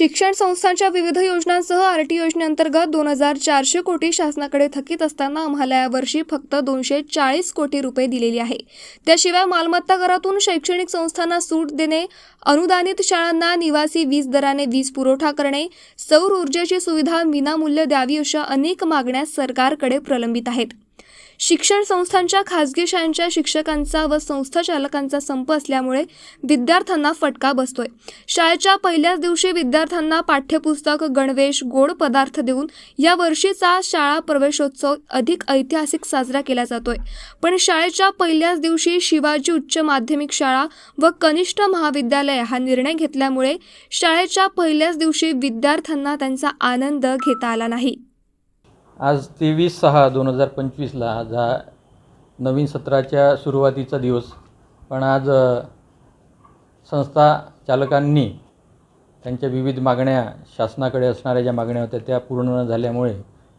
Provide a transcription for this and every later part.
शिक्षण संस्थांच्या विविध योजनांसह आर टी योजनेअंतर्गत दोन हजार चारशे कोटी शासनाकडे थकीत असताना आम्हाला यावर्षी फक्त दोनशे चाळीस कोटी रुपये दिलेली आहे. त्याशिवाय मालमत्ता करातून शैक्षणिक संस्थांना सूट देणे अनुदानित शाळांना निवासी वीज दराने वीज पुरवठा करणे सौर ऊर्जेची सुविधा विनामूल्य द्यावी अशा अनेक मागण्या सरकारकडे प्रलंबित आहेत. शिक्षण संस्थांच्या खाजगी शाळांच्या शिक्षकांचा व संस्था चालकांचा संप असल्यामुळे विद्यार्थ्यांना फटका बसतोय. शाळेच्या पहिल्याच दिवशी विद्यार्थ्यांना पाठ्यपुस्तक गणवेश गोड पदार्थ देऊन या वर्षीचा शाळा प्रवेशोत्सव अधिक ऐतिहासिक साजरा केला जातोय. पण शाळेच्या पहिल्याच दिवशी शिवाजी उच्च माध्यमिक शाळा व कनिष्ठ महाविद्यालय हा निर्णय घेतल्यामुळे शाळेच्या पहिल्याच दिवशी विद्यार्थ्यांना त्यांचा आनंद घेता आला नाही. आज तेवीस सहा दोन हजार पंचवीसला आज हा नवीन सत्राच्या सुरुवातीचा दिवस. पण आज संस्था चालकांनी त्यांच्या विविध मागण्या शासनाकडे असणाऱ्या ज्या मागण्या होत्या त्या पूर्ण न झाल्यामुळे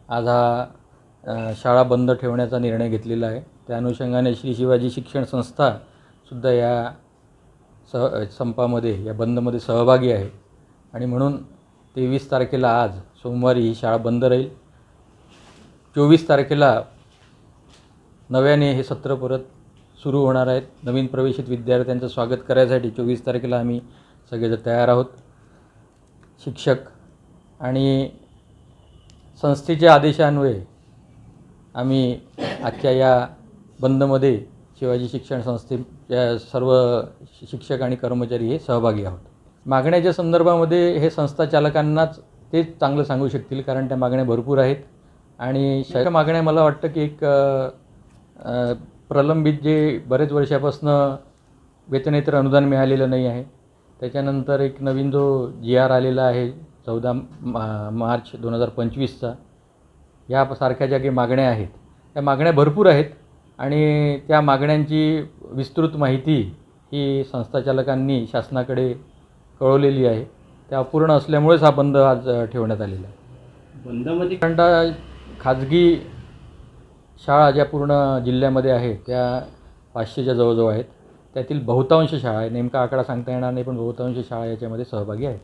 आज हा शाळा बंद ठेवण्याचा निर्णय घेतलेला आहे. त्या अनुषंगाने श्री शिवाजी शिक्षण संस्थासुद्धा या सह संपामध्ये या बंदमध्ये सहभागी आहे. आणि म्हणून तेवीस तारखेला आज सोमवारी ही शाळा बंद राहील. चोवीस तारखेला नव्याने हे सत्र परत सुरू होणार आहेत. नवीन प्रवेशित विद्यार्थ्यांचं स्वागत करायसाठी चोवीस तारखेला आम्ही सगळेजण तयार आहोत. शिक्षक आणि संस्थेच्या आदेशान्वये आम्ही आजच्या या बंदमध्ये शिवाजी शिक्षण संस्थेच्या सर्व शि- शिक्षक आणि कर्मचारी हे सहभागी आहोत. मागण्याच्या संदर्भामध्ये हे संस्था चालकांनाच तेच चांगलं सांगू शकतील कारण त्या मागण्या भरपूर आहेत. आणि शा मागण्या मला वाटतं की एक प्रलंबित जे बरेच वर्षापासनं वेतनेतर अनुदान मिळालेलं नाही आहे. त्याच्यानंतर एक नवीन जो जी आर आलेला आहे चौदा मा मार्च दोन हजार पंचवीसचा या सारख्या ज्या काही मागण्या आहेत त्या मागण्या भरपूर आहेत आणि त्या मागण्यांची विस्तृत माहिती ही संस्थाचालकांनी शासनाकडे कळवलेली आहे. त्या अपूर्ण असल्यामुळेच हा बंद आज ठेवण्यात आलेला आहे. बंदामध्ये कारण खाजगी शाळा ज्या पूर्ण जिल्ह्यामध्ये आहेत त्या पाचशेच्या जवळजवळ आहेत त्यातील बहुतांश शाळा आहे नेमका आकडा सांगता येणार नाही पण बहुतांश शाळा याच्यामध्ये सहभागी आहेत.